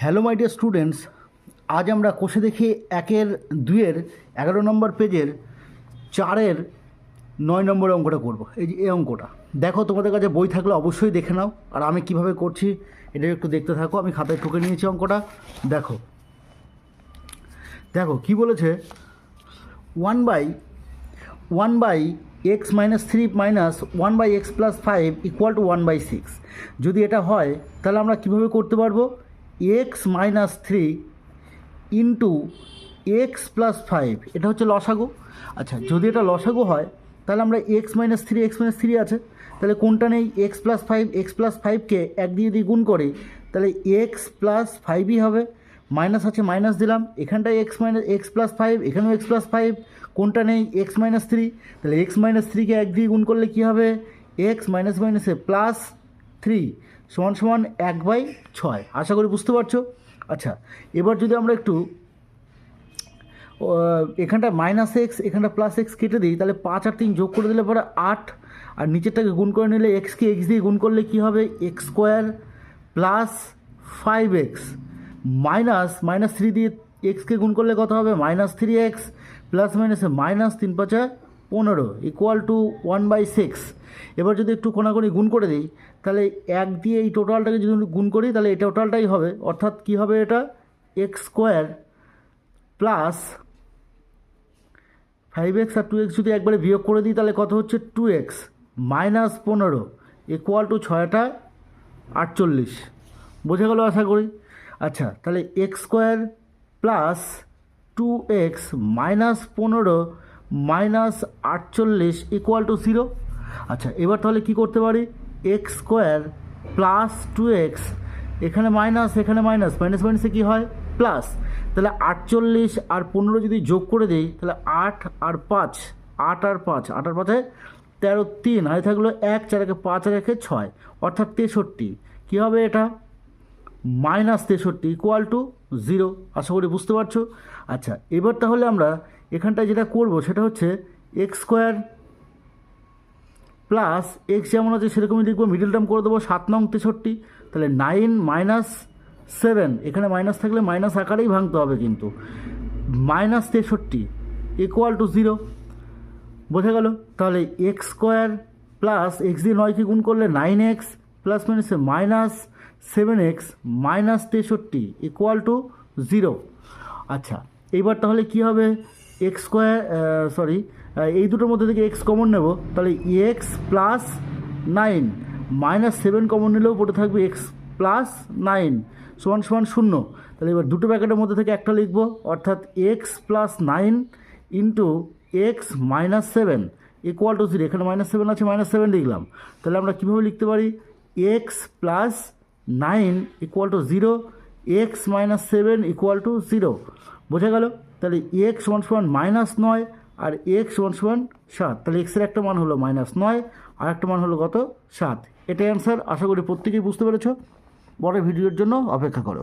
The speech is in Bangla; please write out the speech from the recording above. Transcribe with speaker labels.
Speaker 1: হ্যালো মাই ডিয়ার স্টুডেন্টস আজ আমরা কোষে দেখি একের দুইয়ের এগারো নম্বর পেজের চারের নয় নম্বর অঙ্কটা করব। এই যে, এই অঙ্কটা। দেখো, তোমাদের কাছে বই থাকলে অবশ্যই দেখে নাও। আর আমি কীভাবে করছি, এটা একটু দেখতে থাকো। আমি খাতায় ঠুকে নিয়েছি অঙ্কটা। দেখো। দেখো, কি বলেছে? One by one by x minus three minus one by x plus five equal to one by six যদি এটা হয়, তাহলে আমরা কীভাবে করতে পারব? X minus three into x plus five এটা হচ্ছে লসাগু। আচ্ছা যদি এটা লসাগু হয়, তাহলে আমরা x minus three x minus three আছে। তাহলে কোনটা নেই? X plus five x plus ফাইভকে এক দিয়ে দিয়ে গুণ করি, তাহলে এক্স প্লাস ফাইভই হবে। মাইনাস আছে মাইনাস দিলাম। এখানটায় x minus x plus five এখানেও এক্স প্লাস ফাইভ কোনটা নেই? এক্স মাইনাস থ্রি তাহলে এক্স মাইনাস থ্রিকে এক দিয়ে গুণ করলে কী হবে? এক্স মাইনাস মাইনাসে প্লাস থ্রি সমান সমান এক বাই ছয়। আশা করি বুঝতে পারছ? আচ্ছা এবার যদি আমরা একটু এখানটা মাইনাস এক্স এখানটা প্লাস এক্স কেটে দিই, তাহলে পাঁচ আর তিন যোগ করে দিলে পরে আট, আর নিচেরটাকে গুণ করে নিলে এক্সকে এক্স দিয়ে গুণ করলে কী হবে? X square plus five x minus minus three দিয়ে এক্সকে গুণ করলে কত হবে? মাইনাস থ্রি এক্স প্লাস মাইনাসে মাইনাস তিন পাঁচা পনেরো equal to one by six এবার যদি একটু কোনাকুনি গুণ করে দিই, তাহলে এক দিয়ে এই টোটালটাকে যদি গুণ করি, তাহলে এই টোটালটাই হবে। অর্থাৎ কী হবে এটা? X square plus five x আর টু এক্স যদি একবারে বিয়োগ করে দিই, তাহলে কত হচ্ছে? টু এক্স মাইনাস পনেরো ইকুয়াল টু ছয়টা আটচল্লিশ। বোঝা গেল আশা করি? আচ্ছা তাহলে x square plus two x minus পনেরো মাইনাস আটচল্লিশ ইকুয়াল টু জিরো আচ্ছা এবার তাহলে কি করতে পারি? X square plus two x এখানে মাইনাস এখানে মাইনাস মাইনাস মাইনাসে কী হয়? প্লাস তাহলে আটচল্লিশ আর পনেরো যদি যোগ করে দিই, তাহলে আট আর পাঁচ, আট আর পাঁচ, আট আর পাঁচে তেরো তিন হাতে থাকল এক, চার একে পাঁচ, আর ছয়, অর্থাৎ তেষট্টি। কী হবে এটা? মাইনাস তেষট্টি ইকুয়াল টু জিরো আশা করি বুঝতে পারছ? আচ্ছা এবার তাহলে আমরা এখানটায় যেটা করব সেটা হচ্ছে এক্স স্কোয়ার প্লাস এক্স যেমন আছে সেরকমই লিখব মিডিল টার্ম করে দেবো সাত নং তেষট্টি, তাহলে নাইন মাইনাস সেভেন এখানে মাইনাস থাকলে মাইনাস আকারেই ভাঙতে হবে কিন্তু। মাইনাস তেষট্টি ইকুয়াল টু জিরো বোঝা গেল? তাহলে এক্স স্কোয়ার প্লাস এক্স দিয়ে নয়কে গুণ করলে নাইন এক্স প্লাস মাইনাসে মাইনাস সেভেন এক্স মাইনাস তেষট্টি ইকুয়াল টু জিরো আচ্ছা এইবার তাহলে কি হবে? এক্স স্কোয়ার সরি এই দুটোর মধ্যে থেকে এক্স কমন নেব, তাহলে x plus nine minus seven common নিলেও পড়ে থাকবে এক্স প্লাস নাইন সমান সমান শূন্য। তাহলে এবার দুটো প্যাকেটের মধ্যে থেকে একটা লিখব, অর্থাৎ x plus nine into x minus seven equal to zero এখানে মাইনাস সেভেন আছে মাইনাস সেভেন লিখলাম। তাহলে আমরা কীভাবে লিখতে পারি? X plus nine equal to zero x minus seven equal to zero বোঝা গেল? তাহলে এক্স ওয়ান সমান মাইনাস নয় আর এক্স ওয়ান সমান সাত। তাহলে এক্সের একটা মান হলো মাইনাস নয়, আর একটা মান হলো কত? সাত। এটাই অ্যান্সার আশা করি প্রত্যেকেই বুঝতে পেরেছ। বড় ভিডিওর জন্য অপেক্ষা করো।